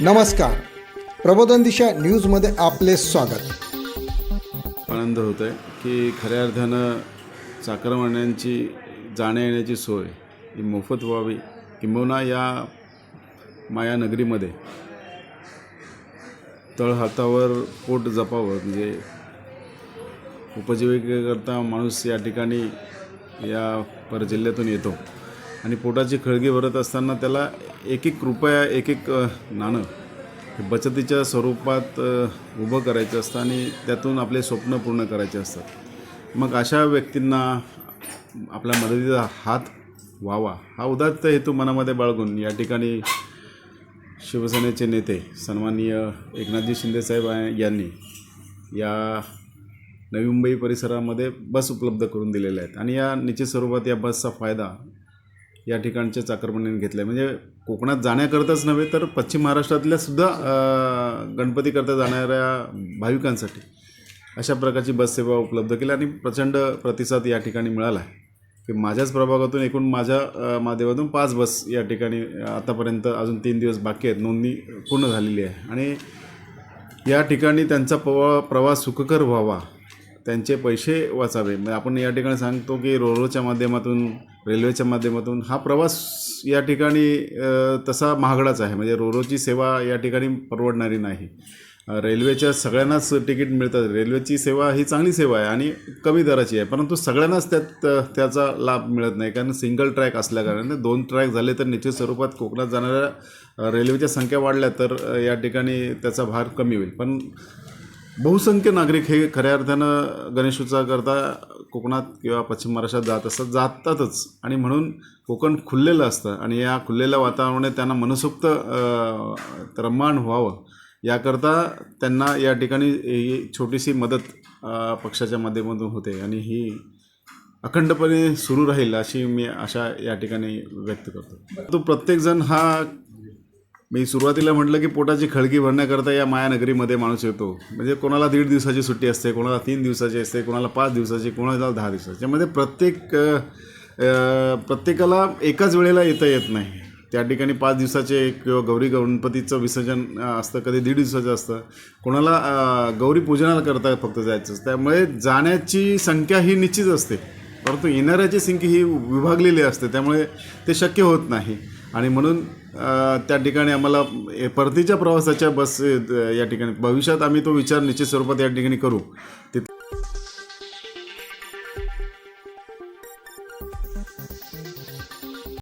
नमस्कार. प्रबोधन दिशा न्यूजमध्ये आपले स्वागत. आनंद होत आहे की खऱ्या अर्थानं चाकरमान्यांची जाण्या येण्याची सोय ही मोफत व्हावी. किंबहुना या मायानगरीमध्ये तळहातावर पोट जपावं म्हणजे उपजीविकेकरता माणूस या ठिकाणी या परजिल्ह्यातून येतो. आणि पोटाची खळगी भरत असताना त्याला एक एक रुपया एक एक नाणं बचतीच्या स्वरूपात उभं करायचं असतं आणि त्यातून आपले स्वप्न पूर्ण करायचे असतात. मग अशा व्यक्तींना आपल्या मदतीचा हात व्हावा हा उदात्त हेतू मनामध्ये बाळगून या ठिकाणी शिवसेनेचे नेते सन्माननीय एकनाथजी शिंदेसाहेब यांनी या नवी मुंबई परिसरामध्ये बस उपलब्ध करून दिलेल्या आहेत. आणि या निश्चित स्वरूपात या बसचा फायदा या ठिकाणच्या चाकरमान्यांनी घेतलं आहे म्हणजे कोकणात जाण्याकरताच नव्हे तर पश्चिम महाराष्ट्रातल्या सुद्धा गणपतीकरता जाणाऱ्या भाविकांसाठी अशा प्रकारची बस सेवा उपलब्ध केली आणि प्रचंड प्रतिसाद या ठिकाणी मिळाला आहे. की माझ्याच प्रभागातून एकूण माझ्या माध्यमातून पाच बस या ठिकाणी आतापर्यंत अजून तीन दिवस बाकी आहेत नोंदणी पूर्ण झालेली आहे. आणि या ठिकाणी त्यांचा पवा प्रवास सुखकर व्हावा त्यांचे पैसे वाचावे. म्हणजे आपण या ठिकाणी सांगतो की रोरोच्या माध्यमातून रेल्वेच्या माध्यमातून हा प्रवास या ठिकाणी तसा महागडाच आहे. म्हणजे रोरोची सेवा या ठिकाणी परवडणारी नाही. रेल्वेच्या सगळ्यांनाच तिकीट मिळतात. रेल्वेची सेवा ही चांगली सेवा आहे आणि कमी दराची आहे. परंतु सगळ्यांनाच त्यात त्याचा लाभ मिळत नाही. कारण सिंगल ट्रॅक असल्याकारणाने दोन ट्रॅक झाले तर निश्चित स्वरूपात कोकणात जाणाऱ्या रेल्वेच्या संख्या वाढल्या तर या ठिकाणी त्याचा भार कमी होईल. पण बहुसंख्य नागरिक हे खऱ्या अर्थानं गणेशोत्सवाकरता कोकणात किंवा पश्चिम महाराष्ट्रात जात असतात जातातच. आणि म्हणून कोकण खुललेलं असतं आणि या खुललेल्या वातावरणाने त्यांना मनसोक्त रम्माण व्हावं. याकरता त्यांना या ठिकाणी ही छोटीशी मदत पक्षाच्या माध्यमातून होते आणि ही अखंडपणे सुरू राहील अशी मी आशा या ठिकाणी व्यक्त करतो. तो प्रत्येकजण हा मी सुरुवातीला म्हटलं की पोटाची खळगी भरण्याकरता या मायानगरीमध्ये माणूस येतो. म्हणजे कोणाला दीड दिवसाची सुट्टी असते कोणाला तीन दिवसाची असते कोणाला पाच दिवसाची कोणाला दहा दिवसाची. म्हणजे प्रत्येक प्रत्येकाला एकाच वेळेला येता येत नाही. त्या ठिकाणी पाच दिवसाचे किंवा गौरी गणपतीचं विसर्जन असतं कधी दीड दिवसाचं असतं. कोणाला गौरी पूजनाला करता फक्त जायचं असतं. त्यामुळे जाण्याची संख्या ही निश्चित असते. परंतु येणाऱ्याची संख्या ही विभागलेली असते त्यामुळे ते शक्य होत नाही. आणि म्हणून त्या ठिकाणी आम्हाला परतीच्या प्रवासाच्या बस या ठिकाणी भविष्यात आम्ही तो विचार निश्चित स्वरूपात या ठिकाणी करू. तिथे